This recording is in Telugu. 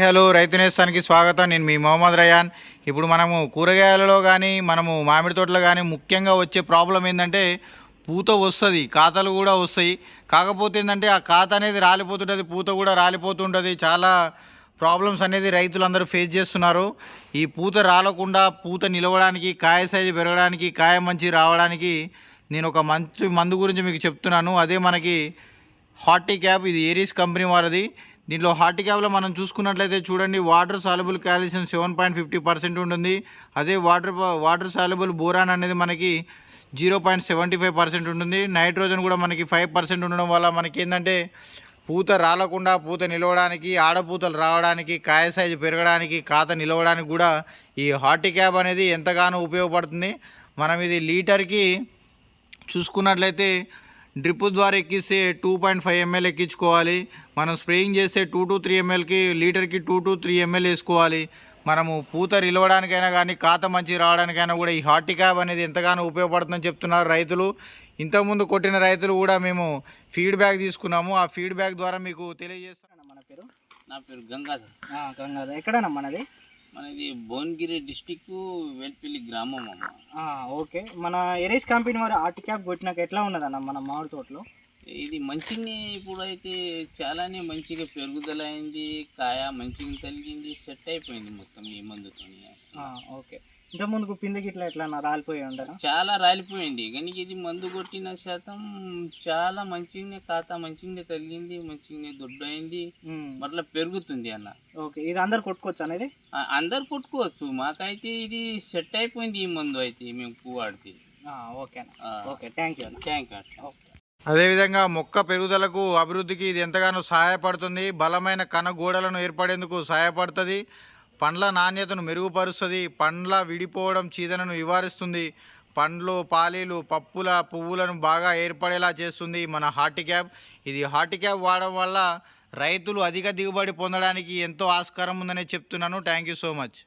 హలో రైతు నేస్తానికి స్వాగతం. నేను మీ మొహమ్మద్ రయాన్. ఇప్పుడు మనము కూరగాయలలో కానీ మనము మామిడి తోటలో కానీ ముఖ్యంగా వచ్చే ప్రాబ్లం ఏంటంటే పూత వస్తుంది కాతలు కూడా వస్తాయి. కాకపోతే ఏంటంటే ఆ ఖాతా అనేది రాలిపోతుంటుంది పూత కూడా రాలిపోతుంటుంది. చాలా ప్రాబ్లమ్స్ అనేది రైతులందరూ ఫేస్ చేస్తున్నారు. ఈ పూత రాలకుండా పూత నిలవడానికి కాయ సైజు పెరగడానికి కాయ మంచి రావడానికి నేను ఒక మంచి మందు గురించి మీకు చెప్తున్నాను. అదే మనకి హార్టీ క్యాప్ ఇది ఏరీస్ కంపెనీ వారిది. దీంట్లో హార్టీ క్యాబ్లో మనం చూసుకున్నట్లయితే చూడండి water soluble calcium seven point fifty percent ఉంటుంది. అదే వాటర్ వాటర్ సాల్యుబుల్ బోరాన్ అనేది మనకి zero point seventy five percent ఉంటుంది. నైట్రోజన్ కూడా మనకి ఫైవ్ పర్సెంట్ ఉండడం వల్ల మనకి ఏంటంటే పూత రాలకుండా పూత నిలవడానికి ఆడపూతలు రావడానికి కాయ సైజు పెరగడానికి కాత నిలవడానికి కూడా ఈ హార్టీ క్యాబ్ అనేది ఎంతగానో ఉపయోగపడుతుంది. మనం ఇది లీటర్కి చూసుకున్నట్లయితే డ్రిప్ ద్వారా ఎక్కిస్తే టూ పాయింట్ ఫైవ్ ఎంఎల్ ఎక్కించుకోవాలి. మనం స్ప్రేయింగ్ చేస్తే టూ టు త్రీ ఎంఎల్కి లీటర్కి టూ టు త్రీ ఎంఎల్ వేసుకోవాలి. మనము పూత నిలవడానికైనా కానీ కాత మంచి రావడానికైనా కూడా ఈ హార్టీ క్యాబ్ అనేది ఎంతగానో ఉపయోగపడుతుందని చెప్తున్నారు రైతులు. ఇంతకుముందు కొట్టిన రైతులు కూడా మేము ఫీడ్బ్యాక్ తీసుకున్నాము. ఆ ఫీడ్బ్యాక్ ద్వారా మీకు తెలియజేస్తాను మన పేరు? నా పేరు గంగాధర్. గంగాధర్. ఎక్కడన్నా మనది? మనది భువనగిరి డిస్టిక్ వేల్పల్లి గ్రామం అమ్మ. ఓకే. మన ఎరేస్ కంపెనీ వారు ఆర్ట్ క్యాప్ కొట్టినాక ఎట్లా ఉన్నదన్న మన మామిడి తోటలో? ఇది మంచిగానే ఇప్పుడైతే చాలానే మంచిగా పెరుగుదల అయింది కాయ మంచిగా కలిగింది సెట్ అయిపోయింది మొత్తం ఈ మందుతో ఓకే. ఇంత ముందుకు పిండి గిట్లా ఎట్లా రాలిపోయి ఉండనా? చాలా రాలిపోయింది. కానీ ఇది మందు కొట్టిన శాతం చాలా మంచిగానే ఖాతా మంచిగానే కలిగింది మంచిగానే దొడ్డు అయింది మరలా పెరుగుతుంది అన్న. ఓకే. ఇది అందరు కొట్టుకోవచ్చు అనేది? అందరు కొట్టుకోవచ్చు. మాకైతే ఇది సెట్ అయిపోయింది ఈ మందు అయితే మేము పువ్వు వాడితే ఆ, ఓకేనా. ఓకే థ్యాంక్ యూ అన్న. Thank you okay. అదేవిధంగా మొక్క పెరుగుదలకు అభివృద్ధికి ఇది ఎంతగానో సహాయపడుతుంది. బలమైన కణ గోడలను ఏర్పడేందుకు సహాయపడుతుంది. పండ్ల నాణ్యతను మెరుగుపరుస్తుంది. పండ్ల విడిపోవడం చీదనను నివారిస్తుంది. పండ్లు పాలీలు పప్పుల పువ్వులను బాగా ఏర్పడేలా చేస్తుంది మన హార్టిక్యాప్. ఇది హార్టిక్యాప్ వాడడం వల్ల రైతులు అధిక దిగుబడి పొందడానికి ఎంతో ఆస్కారం ఉందని చెప్తున్నాను. Thank you so much.